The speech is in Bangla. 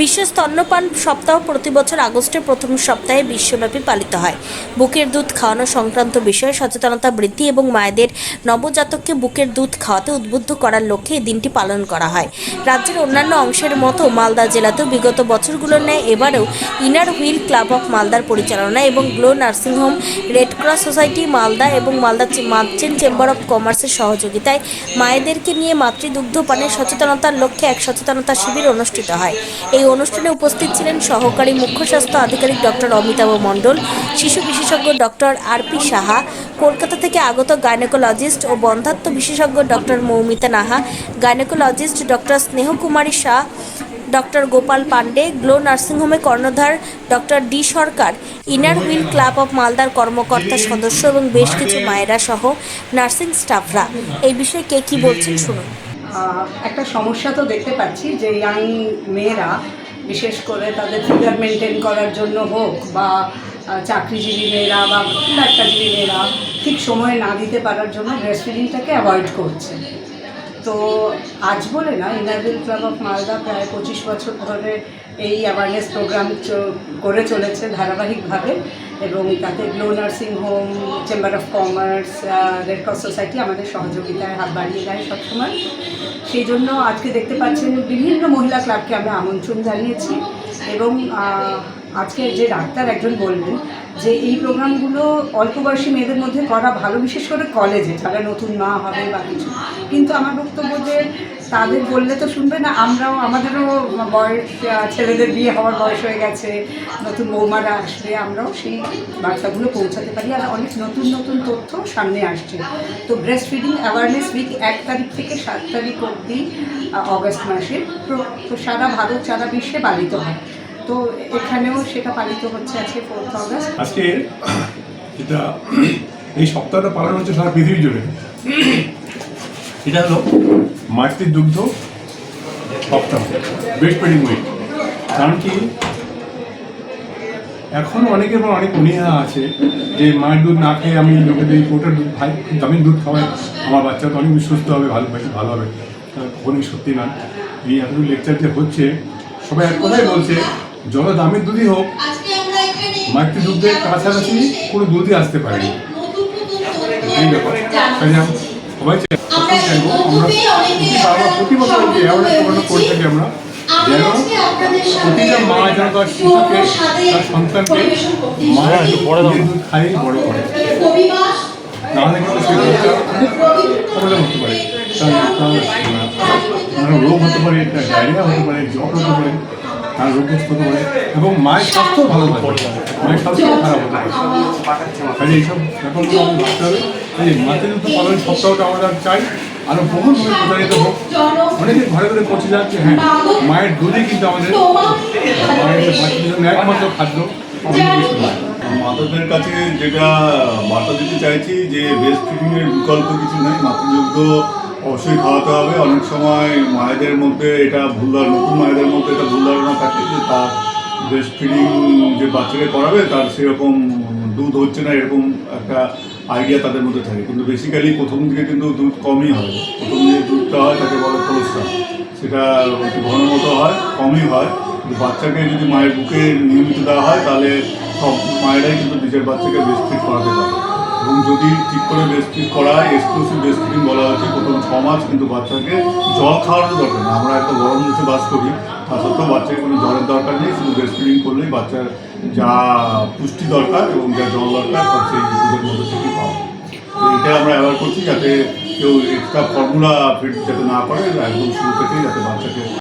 বিশ্ব স্তন্যপান সপ্তাহ প্রতি বছর আগস্টের প্রথম সপ্তাহে বিশ্বব্যাপী পালিত হয়। বুকের দুধ খাওয়ানো সংক্রান্ত বিষয়ে সচেতনতা বৃদ্ধি এবং মায়েদের নবজাতককে বুকের দুধ খাওয়াতে উদ্বুদ্ধ করার লক্ষ্যে এই দিনটি পালন করা হয়। রাজ্যের অন্যান্য অংশের মতো মালদা জেলাতেও বিগত বছরগুলোর ন্যায় এবারেও ইনার হুইল ক্লাব অফ মালদার পরিচালনায় এবং glow nursing home red cross society, Malda এবং মালদা মার্চেন্ট চেম্বার অফ কমার্সের সহযোগিতায় মায়েদেরকে নিয়ে মাতৃদুগ্ধ পানের সচেতনতার লক্ষ্যে এক সচেতনতা শিবির অনুষ্ঠিত হয়। এই অনুষ্ঠানে উপস্থিত ছিলেন সহকারী মুখ্য স্বাস্থ্য আধিকারিক ডক্টর অমিতাভ মণ্ডল, শিশু বিশেষজ্ঞ doctor R P Saha, Kolkata থেকে আগত গাইনোকোলজিস্ট ও বন্ধাত্ম বিশেষজ্ঞ doctor Moumita Naha, gynaecologist doctor Snehakumari Shah, doctor Gopal Pandey glow নার্সিংহোমে কর্ণধার doctor D Sarkar, inner wheel club of মালদার কর্মকর্তা সদস্য এবং বেশ কিছু মায়েরা সহ নার্সিং স্টাফরা। এই বিষয়ে কে কী বলছেন শুনুন। একটা সমস্যা তো দেখতে পাচ্ছি যে ইয়াং মেয়েরা, বিশেষ করে তাদের ফিগার মেনটেন করার জন্য হোক বা চাকরিজীবী মেয়েরা বা ডাক্তারজীবী মেয়েরা ঠিক সময়ে না দিতে পারার জন্য ব্রেস্ট ফিডিংটাকে অ্যাভয়েড করছে। তো আজ বলে না ইনারভিল ক্লাব অফ মালদা প্রায় পঁচিশ বছর ধরে এই অ্যাওয়ারনেস প্রোগ্রাম করে চলেছে ধারাবাহিকভাবে। এবং তাতে glow nursing home chamber of commerce red cross society আমাদের সহযোগিতায় হাত বাড়িয়ে দেয় সবসময়। সেই জন্য আজকে দেখতে পাচ্ছেন বিভিন্ন মহিলা ক্লাবকে আমরা আমন্ত্রণ জানিয়েছি এবং আজকে যে ডাক্তার একজন বললেন যে এই প্রোগ্রামগুলো অল্প বয়সী মেয়েদের মধ্যে করা ভালো, বিশেষ করে কলেজে যারা নতুন মা হবে বা কিছু। কিন্তু আমার বক্তব্য যে তাদের বললে তো শুনবে না, আমরাও, আমাদেরও বয়স ছেলেদের বিয়ে হওয়ার বয়স হয়ে গেছে, নতুন বৌমারা আসবে, আমরাও সেই বার্তাগুলো পৌঁছাতে পারি। আর অনেক নতুন নতুন তথ্য সামনে আসছে। তো ব্রেস্ট ফিডিং অ্যাওয়ারনেস উইক এক তারিখ থেকে সাত তারিখ অবধি অগস্ট মাসে। তো- সারা ভারত, সারা বিশ্বে পালিত হয়। তো এখানেও সেটা পালিত হচ্ছে আজকে ফোর্থ অগস্ট আজকে যেটা এই সপ্তাহটা পালন হচ্ছে সারা পৃথিবী জুড়ে। এটা হলো মাতৃ দুগ্ধ সপ্তাহ। ব্রেস্ট ফিডিং উইক কারণ কি এখনও অনেকের পর অনেক অনীহা আছে যে মায়ের দুধ না খেয়ে আমি লোকেদের কোটার দুধ খাই আমি দুধ খাওয়াই, আমার বাচ্চা তো অনেক সুস্থ হবে, ভালো বেশি ভালো হবে। কখনই সত্যি না। এই এতগুলো লেকচার যে হচ্ছে, সবাই এক কথাই বলছে যত দামের দুধই হোক মাতৃ দুধের কাছাকাছি কোনো দুধই আসতে পারেনি। এই ব্যাপার। তাই সবাই চাইব আমরা প্রতি বছর প্রোগ্রাম করে থাকি আমরা? যেন প্রতিটা মা যেন তার শিশুকে তার সন্তানকে দুধ খাইয়ে বড় করে কিন্তু সেই প্রবলেম হতে পারে। তার রোগ হতে পারে তার ডায়রিয়া হতে পারে জ্বর হতে পারে। তার রোগ হতে পারে এবং মায়ের স্বাস্থ্য ভালো থাকবে। মায়ের স্বাস্থ্য খারাপ হতে পারে এইসব ব্যাপারগুলো আমাদের ভাবতে হবে। এই মাতৃত্ব পালন সপ্তাহটা আমরা চাই। আরও বহুভাবে প্রচারিত হোক। অনেকে ঘরে ঘরে পৌঁছে যাচ্ছে হ্যাঁ মায়ের দুধই কিন্তু আমাদের মায়ের জন্য একমাত্র খাদ্য। মাতাদের কাছে যেটা বার্তা দিতে চাইছি যে বেস্ট ফিডিংয়ের বিকল্প কিছু নেই। মাতৃযোগ্য অবশ্যই খাওয়াতে হবে। অনেক সময় মায়েদের মধ্যে এটা ভুল নতুন মায়েদের মধ্যে এটা ভুল ধারণা থাকে যে তার ব্রেস্ট ফিডিং যে বাচ্চাকে করাবে, তার সেরকম দুধ হচ্ছে না, এরকম একটা আইডিয়া তাদের মধ্যে থাকে। কিন্তু বেসিক্যালি প্রথম দিকে কিন্তু দুধ কমই হয়। প্রথম দিকে দুধটা হয় তাকে বলে কোলেস্ট্রল সেটা ঘন মতো হয়, কমই হয়। কিন্তু বাচ্চাকে যদি মায়ের বুকে নিয়মিত দেওয়া হয়, তাহলে সব মায়েরাই কিন্তু নিজের বাচ্চাকে বেস্ট ফিট করাতে পারে। এবং যদি ঠিক করে বেস্ট ফিট করা এক্সক্লুসিভ বেস্ট ফিডিং বলা হচ্ছে প্রথম ছ মাস কিন্তু বাচ্চাকে জল খাওয়ানোর দরকার নেই। আমরা একটা গরম দেশে বাস করি, তা সত্ত্বেও বাচ্চাকে কোনো জলের দরকার নেই, শুধু বেস্ট ফিডিং করলেই বাচ্চার যা পুষ্টি দরকার এবং যা জল দরকার সেই দুধের মধ্যে থেকেই পাওয়া এটা আমরা অ্যাওয়ার করছি যাতে কেউ এক্সট্রা ফর্মুলা ফিট যাতে না করে, একদম শুরু থেকেই যাতে বাচ্চাকে